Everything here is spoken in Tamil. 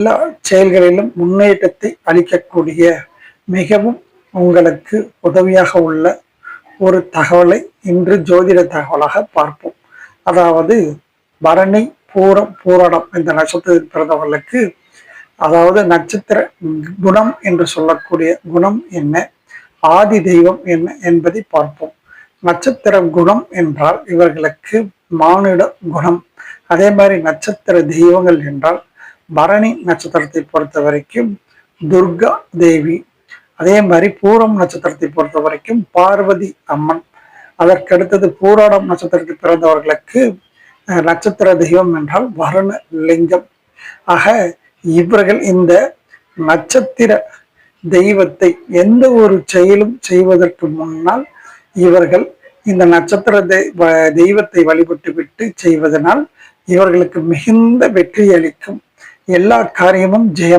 எல்லா செயல்களிலும் முன்னேற்றத்தை அளிக்கக்கூடிய மிகவும் உங்களுக்கு உதவியாக உள்ள ஒரு தகவலை இன்று ஜோதிட தகவலாக பார்ப்போம். அதாவது பரணி பூரம் பூரணம் இந்த நட்சத்திரத்தில் பிறந்தவர்களுக்கு அதாவது நட்சத்திர குணம் என்று சொல்லக்கூடிய குணம் என்ன? ஆதி தெய்வம் என்ன என்பதை பார்ப்போம். நட்சத்திர குணம் என்றால் இவர்களுக்கு மானிட குணம். அதே மாதிரி நட்சத்திர தெய்வங்கள் என்றால் பரணி நட்சத்திரத்தை பொறுத்த வரைக்கும் துர்கா தேவி. அதே மாதிரி பூரம் நட்சத்திரத்தை பொறுத்த வரைக்கும் பார்வதி அம்மன். அதற்கடுத்தது பூராடம் நட்சத்திரத்தில் பிறந்தவர்களுக்கு நட்சத்திர தெய்வம் என்றால் வருண லிங்கம் ஆக இவர்கள் இந்த நட்சத்திர தெய்வத்தை எந்த ஒரு செயலும் செய்வதற்கு முன்னால் இவர்கள் இந்த நட்சத்திர தெய்வத்தை வழிபட்டு விட்டு செய்வதனால் இவர்களுக்கு மிகுந்த வெற்றி அளிக்கும். எல்லா காரியமும் ஜெயம்